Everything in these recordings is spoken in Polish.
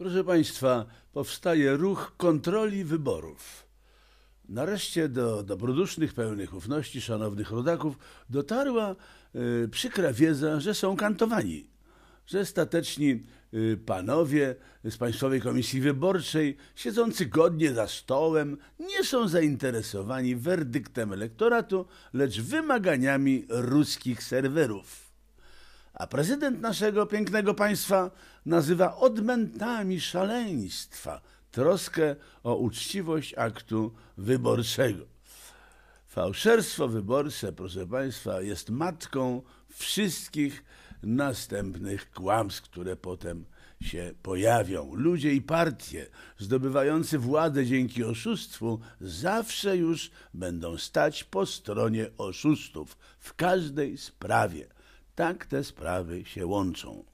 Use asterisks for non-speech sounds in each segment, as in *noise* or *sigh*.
Proszę Państwa, powstaje ruch kontroli wyborów. Nareszcie do dobrodusznych, pełnych ufności, szanownych rodaków dotarła y, przykra wiedza, że są kantowani, że stateczni y, panowie z Państwowej Komisji Wyborczej, siedzący godnie za stołem, nie są zainteresowani werdyktem elektoratu, lecz wymaganiami ruskich serwerów a prezydent naszego pięknego państwa nazywa odmętami szaleństwa troskę o uczciwość aktu wyborczego. Fałszerstwo wyborcze, proszę Państwa, jest matką wszystkich następnych kłamstw, które potem się pojawią. Ludzie i partie zdobywający władzę dzięki oszustwu zawsze już będą stać po stronie oszustów w każdej sprawie. Tak te sprawy się łączą.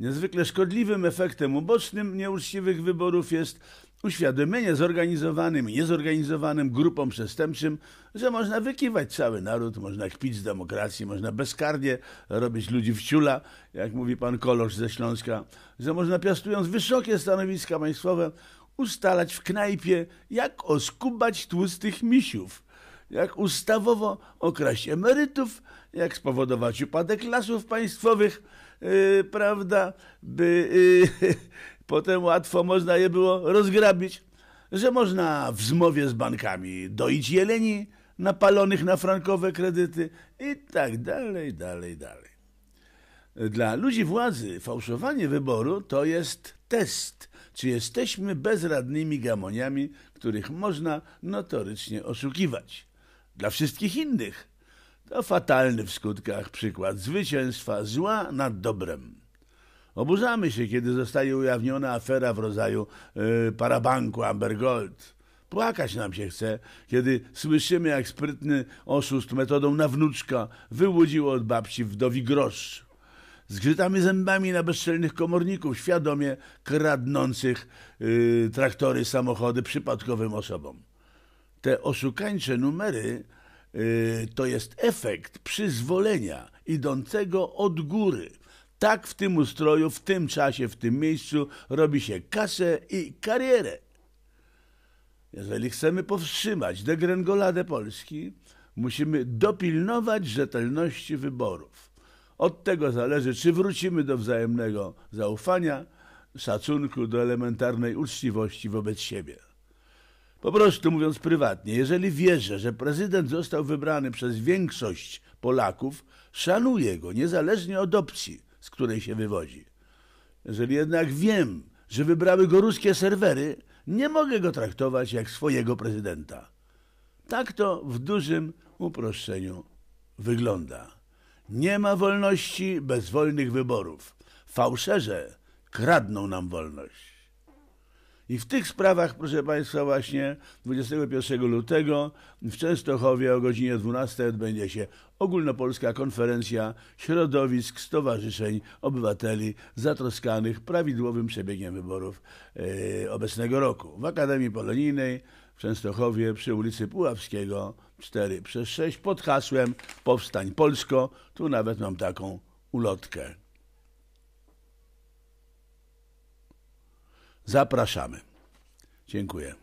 Niezwykle szkodliwym efektem ubocznym nieuczciwych wyborów jest uświadomienie zorganizowanym i niezorganizowanym grupom przestępczym, że można wykiwać cały naród, można kpić z demokracji, można bezkarnie robić ludzi w ciula, jak mówi pan Kolosz ze Śląska, że można piastując wysokie stanowiska państwowe ustalać w knajpie, jak oskubać tłustych misiów jak ustawowo okraść emerytów, jak spowodować upadek lasów państwowych, yy, prawda, by yy, *laughs* potem łatwo można je było rozgrabić, że można w zmowie z bankami doić jeleni napalonych na frankowe kredyty i tak dalej, dalej, dalej. Dla ludzi władzy fałszowanie wyboru to jest test, czy jesteśmy bezradnymi gamoniami, których można notorycznie oszukiwać dla wszystkich innych. To fatalny w skutkach przykład zwycięstwa zła nad dobrem. Oburzamy się, kiedy zostaje ujawniona afera w rodzaju yy, parabanku Amber Gold. Płakać nam się chce, kiedy słyszymy, jak sprytny oszust metodą na wnuczka wyłudził od babci wdowi grosz. Zgrzytamy zębami na bezczelnych komorników, świadomie kradnących yy, traktory, samochody przypadkowym osobom te oszukańcze numery yy, to jest efekt przyzwolenia idącego od góry. Tak w tym ustroju, w tym czasie, w tym miejscu robi się kasę i karierę. Jeżeli chcemy powstrzymać degrengoladę Polski, musimy dopilnować rzetelności wyborów. Od tego zależy, czy wrócimy do wzajemnego zaufania, szacunku, do elementarnej uczciwości wobec siebie. Po prostu mówiąc prywatnie, jeżeli wierzę, że prezydent został wybrany przez większość Polaków, szanuję go niezależnie od opcji, z której się wywodzi. Jeżeli jednak wiem, że wybrały go ruskie serwery, nie mogę go traktować jak swojego prezydenta. Tak to w dużym uproszczeniu wygląda. Nie ma wolności bez wolnych wyborów. Fałszerze kradną nam wolność. I w tych sprawach, proszę Państwa, właśnie 21 lutego w Częstochowie o godzinie 12 odbędzie się ogólnopolska konferencja środowisk, stowarzyszeń, obywateli zatroskanych prawidłowym przebiegiem wyborów yy, obecnego roku. W Akademii Polonijnej w Częstochowie przy ulicy Puławskiego 4 przez 6 pod hasłem Powstań Polsko. Tu nawet mam taką ulotkę. Zapraszamy. Dziękuję.